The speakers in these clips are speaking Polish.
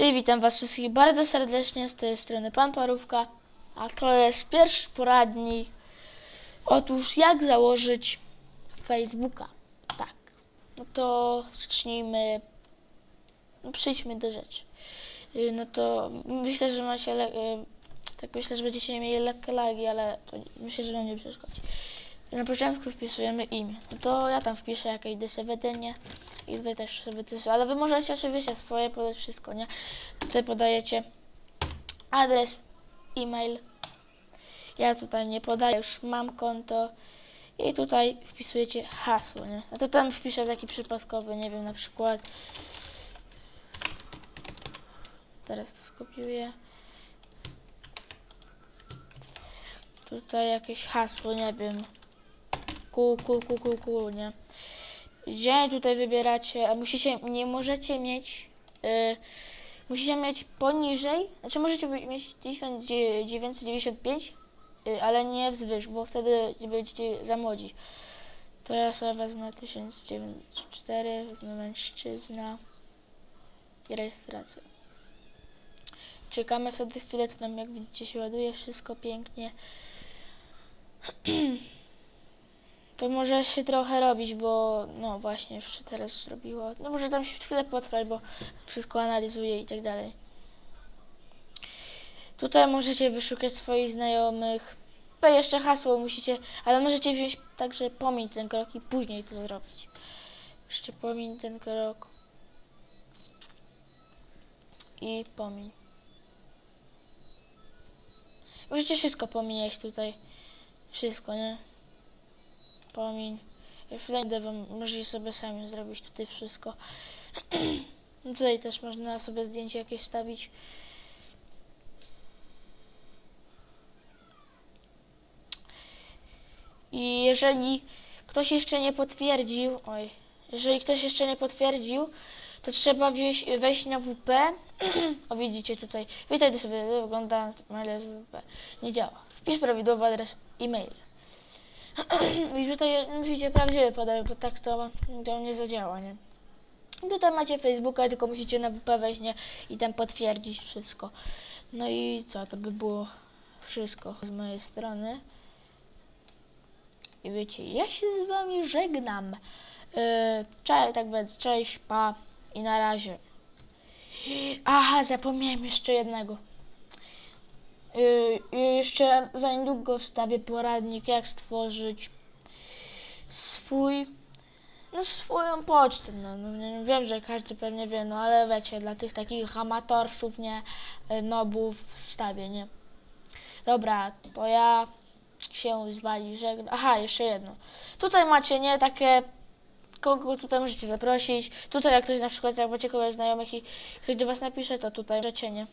Czyli witam Was wszystkich bardzo serdecznie z tej strony Pan Parówka, a to jest pierwszy poradnik. Otóż jak założyć Facebooka. Tak. No to zacznijmy. No przejdźmy do rzeczy. Y, No to myślę, że macie. Y, tak myślę, że będziecie mieli lekkie lagi, ale myślę, że wam nie przeszkodzi. Na początku wpisujemy imię. No to ja tam wpiszę jakieś desewedenie i tutaj też sobie też, ale wy możecie oczywiście swoje podać wszystko, nie? Tutaj podajecie adres, e-mail. Ja tutaj nie podaję, już mam konto i tutaj wpisujecie hasło, nie? No to tam wpiszę taki przypadkowy, nie wiem, na przykład teraz to skopiuję. Tutaj jakieś hasło, nie wiem. Ku, ku, ku, ku, ku, nie? Dzień tutaj wybieracie, a musicie, nie możecie mieć, y, musicie mieć poniżej, znaczy możecie mieć 1995, y, ale nie wzwyż, bo wtedy będziecie za młodzi. To ja sobie wezmę 1904, wezmę mężczyzna i rejestracja. Czekamy wtedy chwilę, to nam jak widzicie się ładuje wszystko pięknie. To może się trochę robić, bo no właśnie się teraz zrobiło. No może tam się chwilę potrwać, bo wszystko analizuje i tak dalej. Tutaj możecie wyszukać swoich znajomych. Tutaj jeszcze hasło musicie, ale możecie wziąć także pomiń ten krok i później to zrobić. Jeszcze pomiń ten krok. I pomiń. Możecie wszystko pomijać tutaj. Wszystko, nie? Już będę wam, możecie sobie sami zrobić tutaj wszystko. No tutaj też można sobie zdjęcie jakieś wstawić. I jeżeli ktoś jeszcze nie potwierdził, oj, jeżeli ktoś jeszcze nie potwierdził, to trzeba wziąć, wejść na WP. o widzicie tutaj, witaj sobie, wygląda mail WP. Nie działa. Wpisz prawidłowy adres e-mail. I tutaj musicie prawdziwy podać, bo tak to, to nie zadziała, nie? I Tutaj macie Facebooka, tylko musicie na WP nie? I tam potwierdzić wszystko. No i co, to by było wszystko z mojej strony. I wiecie, ja się z wami żegnam. Yy, cześć, tak więc, cześć, pa i na razie. Aha, zapomniałem jeszcze jednego. Yy, i jeszcze za niedługo wstawię poradnik, jak stworzyć swój, no swoją pocztę. No, no nie, wiem, że każdy pewnie wie, no ale wiecie, dla tych takich amatorsów, nie, y, nobów wstawię, nie. Dobra, to ja się z wami żegnam. Aha, jeszcze jedno. Tutaj macie, nie, takie kogo tutaj możecie zaprosić. Tutaj jak ktoś na przykład, jak macie kogoś znajomych i ktoś do was napisze, to tutaj możecie, nie,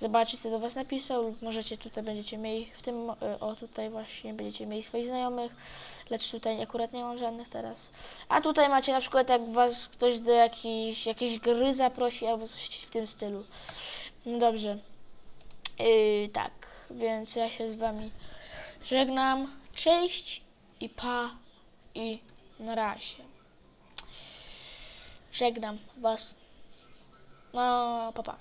zobaczyć, co do was napisał lub możecie tutaj będziecie mieli, w tym, y, o tutaj właśnie będziecie mieli swoich znajomych, lecz tutaj akurat nie mam żadnych teraz. A tutaj macie na przykład, jak was ktoś do jakiejś, jakiejś gry zaprosi albo coś w tym stylu. No dobrze. Yy, tak, więc ja się z wami żegnam. Cześć i pa i na razie. Was. No, pa pa.